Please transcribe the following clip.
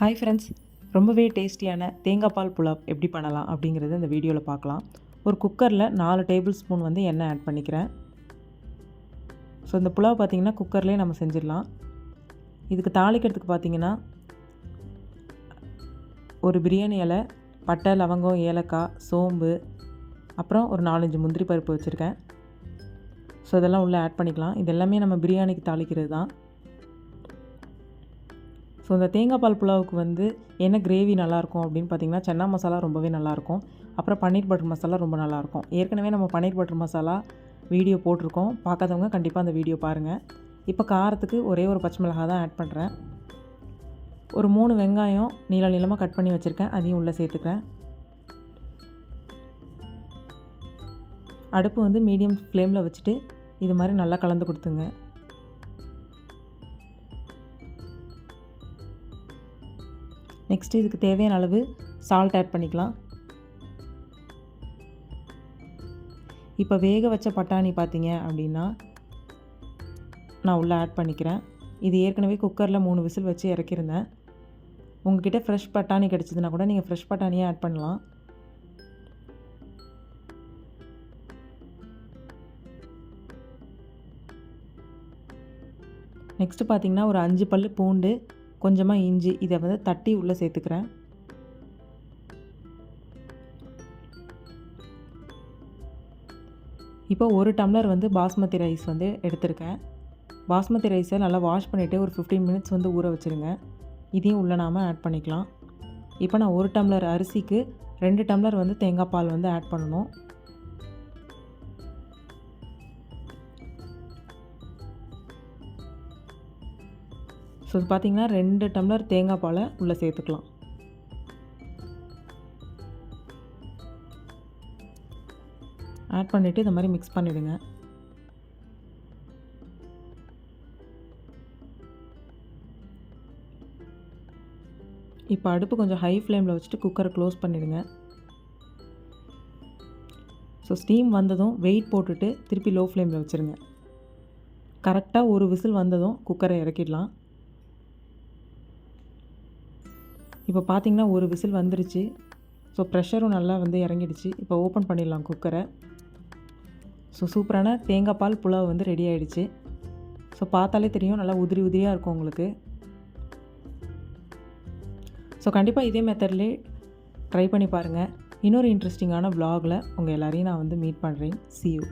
Hi friends ரொம்பவே டேஸ்டியான தேங்காய் பால் புலாவ் எப்படி பண்ணலாம் அப்படிங்கிறத இந்த வீடியோவில் பார்க்கலாம். ஒரு குக்கரில் நாலு டேபிள் ஸ்பூன் வந்து எண்ணெய் ஆட் பண்ணிக்கிறேன். ஸோ இந்த புலாவ் பார்த்திங்கன்னா குக்கர்லேயே நம்ம செஞ்சிடலாம். இதுக்கு தாளிக்கிறதுக்கு பார்த்திங்கன்னா ஒரு பிரியாணி இலை பட்டை லவங்கம் ஏலக்காய் சோம்பு அப்புறம் ஒரு நாலஞ்சு முந்திரி பருப்பு வச்சுருக்கேன். ஸோ இதெல்லாம் உள்ளே ஆட் பண்ணிக்கலாம். இது எல்லாமே நம்ம பிரியாணிக்கு தாளிக்கிறது தான் ஸோ இந்த தேங்காய் பால் புலாவுக்கு வந்து என்ன கிரேவி நல்லாயிருக்கும் அப்படின்னு பார்த்தீங்கன்னா சன்னா மசாலா ரொம்பவே நல்லாயிருக்கும். அப்புறம் பன்னீர் பட்டர் மசாலா ரொம்ப நல்லாயிருக்கும். ஏற்கனவே நம்ம பன்னீர் பட்டர் மசாலா வீடியோ போட்டிருக்கோம். பார்க்காதவங்க கண்டிப்பாக அந்த வீடியோ பாருங்கள் இப்போ காரத்துக்கு ஒரே ஒரு பச்சை மிளகாய் தான் ஆட் பண்ணுறேன் ஒரு மூணு வெங்காயம் நீள நீளமாக கட் பண்ணி வச்சுருக்கேன். அதையும் உள்ளே சேர்த்துக்கிறேன். அடுப்பு வந்து மீடியம் ஃப்ளேமில் வச்சுட்டு இது மாதிரி நல்லா கலந்து கொடுத்துங்க. நெக்ஸ்ட்டு இதுக்கு தேவையான அளவு சால்ட் ஆட் பண்ணிக்கலாம். இப்போ வேக வச்ச பட்டாணி பார்த்தீங்க அப்படின்னா நான் உள்ளே ஆட் பண்ணிக்கிறேன். இது ஏற்கனவே குக்கரில் மூணு விசில் வச்சு இறக்கியிருந்தேன். உங்ககிட்ட ஃப்ரெஷ் பட்டாணி கிடச்சிதுன்னா கூட நீங்கள் ஃப்ரெஷ் பட்டாணியே ஆட் பண்ணலாம். நெக்ஸ்ட்டு பார்த்தீங்கன்னா ஒரு அஞ்சு பல் பூண்டு கொஞ்சமாக இஞ்சி இதை வந்து தட்டி உள்ளே சேர்த்துக்கிறேன். இப்போ ஒரு டம்ளர் வந்து பாஸ்மதி ரைஸ் வந்து எடுத்திருக்கேன். பாஸ்மதி ரைஸை நல்லா வாஷ் பண்ணிவிட்டு ஒரு ஃபிஃப்டீன் மினிட்ஸ் வந்து ஊற வச்சுருங்க. இதையும் உள்ளே நாம் ஆட் பண்ணிக்கலாம். இப்போ நான் ஒரு டம்ளர் அரிசிக்கு ரெண்டு டம்ளர் வந்து தேங்காய் பால் வந்து ஆட் பண்ணணும். ஸோ பார்த்திங்கன்னா ரெண்டு டம்ளர் தேங்காய் பாலை உள்ளே சேர்த்துக்கலாம். ஆட் பண்ணிவிட்டு இந்த மாதிரி மிக்ஸ் பண்ணிவிடுங்க இப்போ அடுப்பு கொஞ்சம் ஹை ஃப்ளேமில் வச்சுட்டு குக்கரை க்ளோஸ் பண்ணிவிடுங்க ஸோ ஸ்டீம் வந்ததும் வெயிட் போட்டுட்டு திருப்பி லோ ஃப்ளேமில் வச்சுருங்க. கரெக்டாக ஒரு விசில் வந்ததும் குக்கரை இறக்கிடலாம். இப்போ பார்த்திங்கன்னா ஒரு விசில் வந்துருச்சு. ஸோ ப்ரெஷரும் நல்லா வந்து இறங்கிடுச்சு. இப்போ ஓப்பன் பண்ணிடலாம் குக்கரை ஸோ சூப்பரான தேங்காய் பால் புலாவ் வந்து ரெடி ஆகிடுச்சு ஸோ பார்த்தாலே தெரியும். நல்லா உதிரி உதிரியாக இருக்கும் உங்களுக்கு. ஸோ கண்டிப்பாக இதே மெத்தட்லேயே ட்ரை பண்ணி பாருங்கள் இன்னொரு இன்ட்ரெஸ்டிங்கான வ்ளாகில் உங்கள் எல்லோரையும் நான் வந்து மீட் பண்ணுறேன் சி யூ